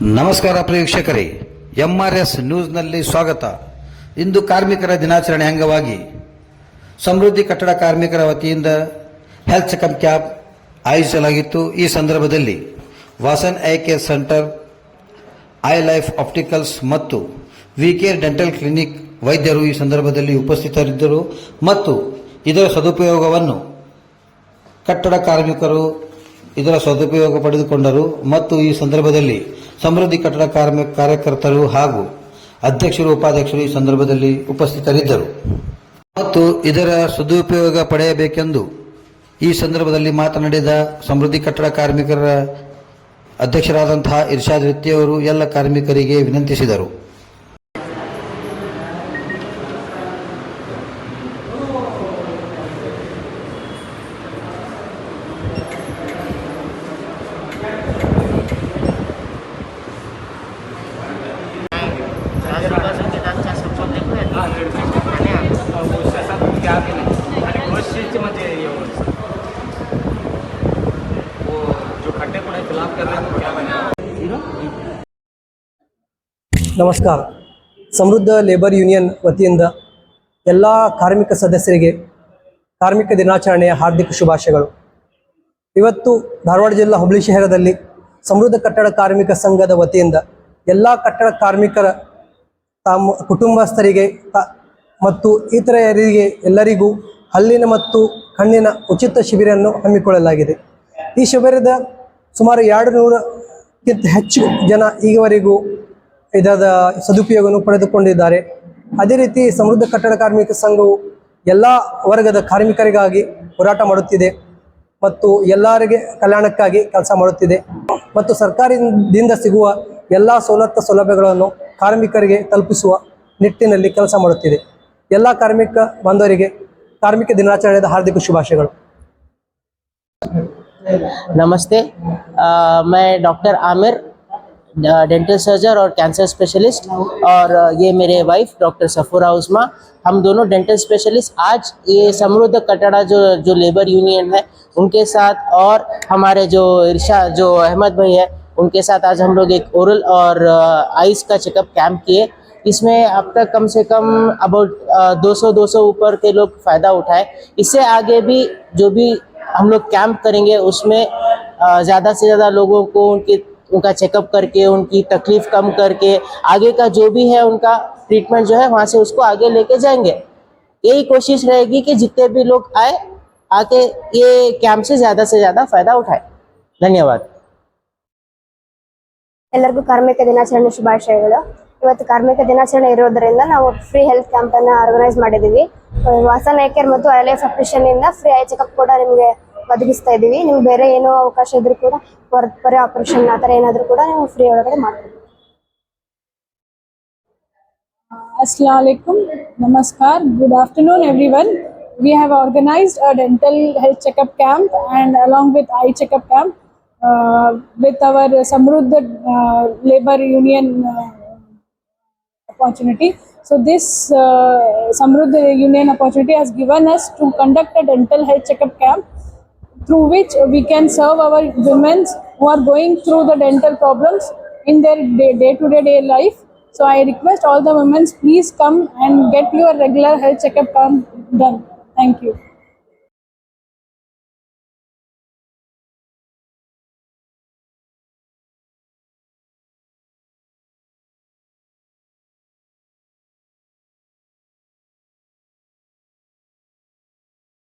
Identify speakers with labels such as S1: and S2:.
S1: ನಮಸ್ಕಾರ ಪ್ರೇಕ್ಷಕರೇ ಎಂಆರ್ಎಸ್ ನ್ಯೂಸ್ನಲ್ಲಿ ಸ್ವಾಗತ. ಇಂದು ಕಾರ್ಮಿಕರ ದಿನಾಚರಣೆ ಅಂಗವಾಗಿ ಸಮೃದ್ಧಿ ಕಟ್ಟಡ ಕಾರ್ಮಿಕರ ವತಿಯಿಂದ ಹೆಲ್ತ್ ಚೆಕಪ್ ಕ್ಯಾಂಪ್ ಆಯೋಜಿಸಲಾಗಿತ್ತು. ಈ ಸಂದರ್ಭದಲ್ಲಿ Vasan eye care centre, eye life opticals ಮತ್ತು ವಿ ಕೇರ್ ಡೆಂಟಲ್ ಕ್ಲಿನಿಕ್ ವೈದ್ಯರು ಈ ಸಂದರ್ಭದಲ್ಲಿ ಉಪಸ್ಥಿತರಿದ್ದರು ಮತ್ತು ಇದರ ಸದುಪಯೋಗವನ್ನು ಕಟ್ಟಡ ಕಾರ್ಮಿಕರು ಇದರ ಸದುಪಯೋಗ ಪಡೆದುಕೊಂಡರು ಮತ್ತು ಈ ಸಂದರ್ಭದಲ್ಲಿ ಸಮೃದ್ಧಿ ಕಟ್ಟಡ ಕಾರ್ಯಕರ್ತರು ಹಾಗೂ ಅಧ್ಯಕ್ಷರು, ಉಪಾಧ್ಯಕ್ಷರು ಈ ಸಂದರ್ಭದಲ್ಲಿ ಉಪಸ್ಥಿತರಿದ್ದರು. ಮತ್ತು ಇದರ ಸದುಪಯೋಗ ಪಡೆಯಬೇಕೆಂದು ಈ ಸಂದರ್ಭದಲ್ಲಿ ಮಾತನಾಡಿದ ಸಮೃದ್ಧಿ ಕಟ್ಟಡ ಕಾರ್ಮಿಕರ ಅಧ್ಯಕ್ಷರಾದಂತಹ ಇರ್ಷಾದ್ ವ್ಯಕ್ತಿಯವರು ಎಲ್ಲ ಕಾರ್ಮಿಕರಿಗೆ ವಿನಂತಿಸಿದರು.
S2: नहीं आणि गोष्ट चीज म्हणजे व्यवस्थित वो जो खड्डे पड़े खिलाफ कर रहे हैं तो क्या बनेगा
S3: ನಮಸ್ಕಾರ ಸಮೃದ್ಧ ಲೇಬರ್ ಯೂನಿಯನ್ ವತಿಯಿಂದ ಎಲ್ಲ ಕಾರ್ಮಿಕ ಸದಸ್ಯರಿಗೆ ಕಾರ್ಮಿಕ ದಿನಾಚರಣೆಯ ಹಾರ್ದಿಕ ಶುಭಾಶಯಗಳು ಇವತ್ತು ಧಾರವಾಡ ಜಿಲ್ಲಾ ಹುಬ್ಳಿ ಶಹರದಲ್ಲಿ ಸಮೃದ್ಧ ಕಟ್ಟಡ ಕಾರ್ಮಿಕ ಸಂಘದ ವತಿಯಿಂದ ಎಲ್ಲ ಕಟ್ಟಡ ಕಾರ್ಮಿಕರ ತಮ್ಮ ಕುಟುಂಬಸ್ಥರಿಗೆ ತ- ಮತ್ತು ಇತರರಿಗೆ ಎಲ್ಲರಿಗೂ ಹಲ್ಲಿನ ಮತ್ತು ಕಣ್ಣಿನ ಉಚಿತ ಶಿಬಿರವನ್ನು ಹಮ್ಮಿಕೊಳ್ಳಲಾಗಿದೆ. ಈ ಶಿಬಿರದ ಸುಮಾರು ಎರಡು ನೂರಕ್ಕಿಂತ ಹೆಚ್ಚು ಜನ ಈಗವರೆಗೂ ಇದಾದ ಸದುಪಯೋಗವನ್ನು ಪಡೆದುಕೊಂಡಿದ್ದಾರೆ. ಅದೇ ರೀತಿ ಸಮೃದ್ಧ ಕಟ್ಟಡ ಕಾರ್ಮಿಕ ಸಂಘವು ಎಲ್ಲ ವರ್ಗದ ಕಾರ್ಮಿಕರಿಗಾಗಿ ಹೋರಾಟ ಮಾಡುತ್ತಿದೆ ಮತ್ತು ಎಲ್ಲರಿಗೆ ಕಲ್ಯಾಣಕ್ಕಾಗಿ ಕೆಲಸ ಮಾಡುತ್ತಿದೆ. ಮತ್ತು ಸರ್ಕಾರದಿಂದ ಸಿಗುವ ಎಲ್ಲ ಸವಲತ್ತು ಸೌಲಭ್ಯಗಳನ್ನು ಕಾರ್ಮಿಕರಿಗೆ ತಲುಪಿಸುವ ನಿಟ್ಟಿನಲ್ಲಿ ಕೆಲಸ ಮಾಡುತ್ತಿದೆ. ಎಲ್ಲ ಕಾರ್ಮಿಕ ಬಾಂಧವರಿಗೆ ಕಾರ್ಮಿಕ ದಿನಾಚರಣೆಯ ಹಾರ್ದಿಕ ಶುಭಾಶಯಗಳು
S4: नमस्ते अ, मैं डॉक्टर आमिर ड- डेंटल सर्जन और कैंसर स्पेशलिस्ट और अ, ये मेरे वाइफ डॉक्टर सफूरा उस्मा हम दोनों डेंटल स्पेशलिस्ट आज ये समृद्ध कटड़ा जो जो लेबर यूनियन है उनके साथ और हमारे जो इर्शा जो अहमद भाई है उनके साथ आज हम लोग एक ओरल और आइस का चेकअप कैंप किए इसमें अब तक कम से कम अबाउट 200 200 ऊपर के लोग फ़ायदा उठाए इससे आगे भी जो भी हम लोग कैंप करेंगे उसमें अ, ज़्यादा से ज़्यादा लोगों को उनके उनका चेकअप करके उनकी तकलीफ कम करके आगे का जो भी है उनका ट्रीटमेंट जो है वहाँ से उसको आगे लेके जाएंगे यही कोशिश रहेगी कि जितने भी लोग आए आके ये कैंप से ज़्यादा से ज़्यादा फ़ायदा उठाए धन्यवाद
S5: ಎಲ್ಲರಿಗೂ ಕಾರ್ಮಿಕ ದಿನಾಚರಣೆ ಶುಭಾಶಯಗಳು ಇವತ್ತು ಕಾರ್ಮಿಕ ದಿನಾಚರಣೆ ಇರೋದ್ರಿಂದ ನಾವು ಫ್ರೀ ಹೆಲ್ತ್ ಕ್ಯಾಂಪ್ ಅನ್ನ ಆರ್ಗನೈಸ್ ಮಾಡಿದೀವಿ. ವಾಸ ನಾಯ್ಕರ್ ಮತ್ತು ಐ ಎಲ್ ಎಫ್ ಇಂದ ಫ್ರೀ ಐ ಚೆಕಪ್ ಕೂಡ ನಿಮ್ಗೆ ಒದಗಿಸ್ತಾ ಇದೀವಿ. ನೀವು ಬೇರೆ ಏನೋ ಅವಕಾಶ ಇದ್ರೂ ಕೂಡ ಹೊರತ್ಪರೆ ಆಪರೇಷನ್ ಆ ತರ ಏನಾದರೂ ಕೂಡ ನೀವು ಫ್ರೀ ಒಳಗಡೆ ಮಾಡ್ತೀವಿ
S6: ಅಸ್ಲಾಂಕುಮ್ ನಮಸ್ಕಾರ good afternoon everyone we have organised a dental health checkup camp and along with eye checkup camp with our Samruddha labour union opportunity. So this uh, Samruddha union opportunity has given us to conduct a dental health checkup camp through which we can serve our women who are going through the dental problems in their day to day day life. So I request all the women please come and get your regular health checkup done. Thank you.